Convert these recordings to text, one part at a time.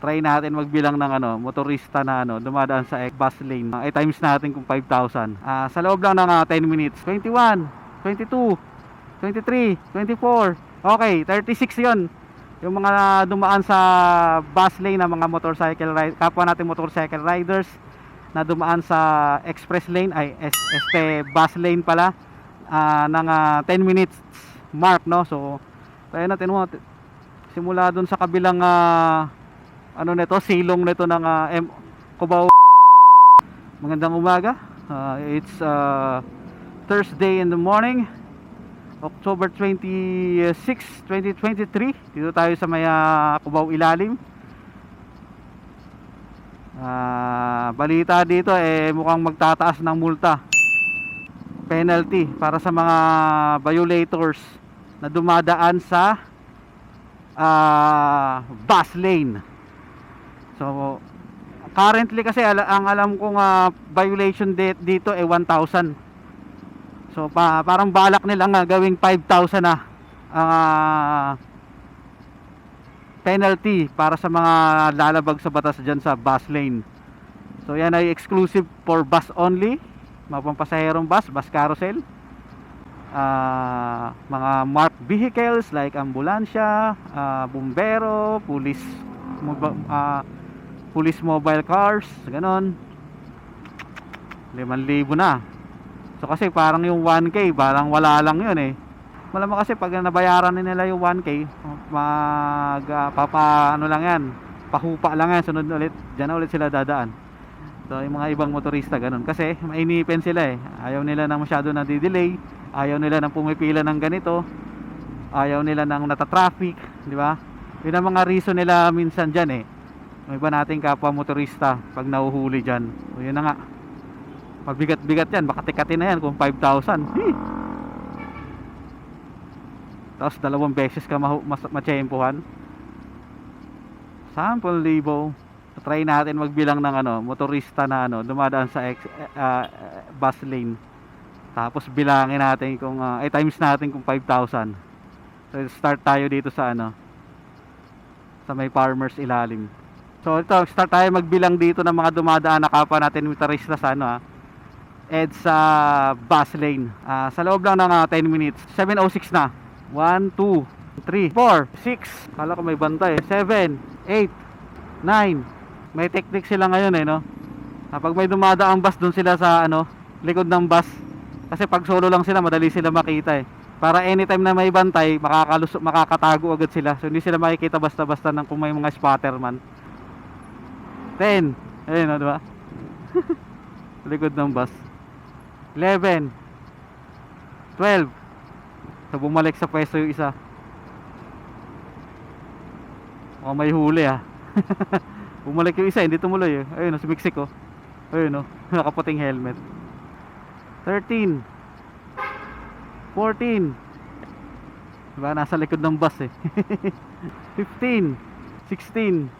try natin magbilang ng ano, motorista na ano, dumadaan sa bus lane. Uh, ay times natin kung 5,000. Ah, sa loob lang ng ah, 10 minutes. 21, 22, 23, 24. Okay, 36 'yon. Yung mga dumaan sa bus lane na mga motorcycle ride, kapwa natin motorcycle riders na dumaan sa express lane ay este bus lane pala ah, ng ah, 10 minutes mark no. So, tayo natin mo simula dun sa kabilang ah, ano nito, silong nito ng ah, M Cubao. Magandang umaga. Ah, it's ah, Thursday in the morning. October 26, 2023. Dito tayo sa may Cubao Ilalim. Ah, balita dito eh mukhang magtataas ng multa. Penalty para sa mga violators na dumadaan sa ah, bus lane. So currently kasi ang alam kong ah, violation date dito ay 1,000. So pa, parang balak nila nga gawing 5,000 na ah, penalty para sa mga lalabag sa batas dyan sa bus lane. So yan ay exclusive for bus only, mga pampasaherong bus, bus carousel. Ah, mga marked vehicles like ambulansya, ah, bumbero, police ah, police mobile cars, ganon. 5,000 na. So kasi parang yung 1K, parang wala lang yun eh. Malamang kasi pag nabayaran na nila yung 1K, mag ah, papa ano lang yan, pahupa lang yan, sunod ulit, diyan na ulit sila dadaan. So yung mga ibang motorista ganun kasi mainipin sila eh. Ayaw nila na masyado na delay, ayaw nila nang pumipila ng ganito, ayaw nila nang nata-traffic, di ba? Yun ang mga reason nila minsan diyan eh. Yung iba nating kapwa motorista pag nahuhuli diyan. So yun na nga. Mabigat-bigat yan, baka tikatin na yan kung 5,000. Hee! Tapos dalawang beses ka mas matsyempohan. 10,000. Try natin magbilang ng ano, motorista na ano, dumadaan sa ex, ah, bus lane. Tapos bilangin natin kung ah, ay times natin kung 5,000. So start tayo dito sa ano sa may farmers ilalim. So ito, start tayo magbilang dito ng mga dumadaan na kapwa natin motorista sa ano ah. Ed sa bus lane. Ah, sa loob lang ng ah, 10 minutes. 7.06 na. 1, 2, 3, 4, 6. Kala ko may bantay. 7, 8, 9. May technique sila ngayon eh, no? Kapag may dumadaang bus doon sila sa ano, likod ng bus. Kasi pag solo lang sila, madali sila makita eh. Para anytime na may bantay, makakalus makakatago agad sila. So hindi sila makikita basta-basta ng kung may mga spotter man. 10. Ayun, no, di ba? likod ng bus. 11. 12. So bumalik sa pwesto yung isa. Oh, may huli ah. bumalik yung isa, hindi tumuloy eh. Ayun, oh, sumiksik oh. Ayun oh, nakaputing helmet. 13. 14. Diba, nasa likod ng bus eh. 15. 16.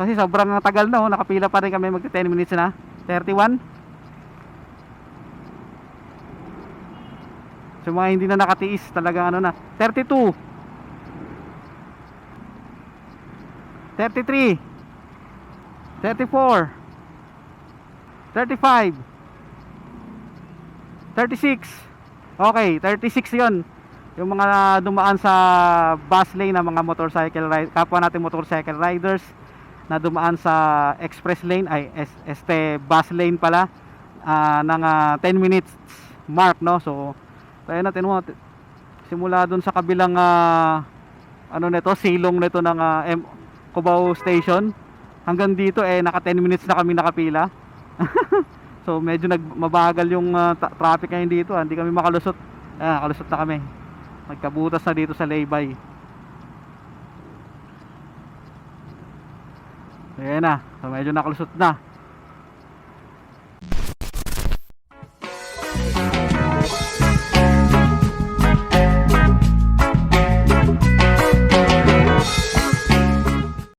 Kasi sobrang tagal na. Oh. Nakapila pa rin kami mag 10 minutes na. 31. So mga hindi na nakatiis talagang ano na. 32. 33. 34. 35. 36. Okay, 36 yon Yung mga dumaan sa bus lane na mga motorcycle ride, kapwa natin motorcycle riders na dumaan sa express lane ay es- este bus lane pala ah, ng ah, 10 minutes mark no? So tayo natin mo simula dun sa kabilang ah, ano nito silong nito ng ah, M Cubao station. Hanggang dito eh naka 10 minutes na kami nakapila. So medyo nagmabagal yung ta- traffic ngayon dito hindi kami makalusot. Ah, nakalusot na kami. Nagkabutas na dito sa laybay Ayan na. So medyo nakalusot na.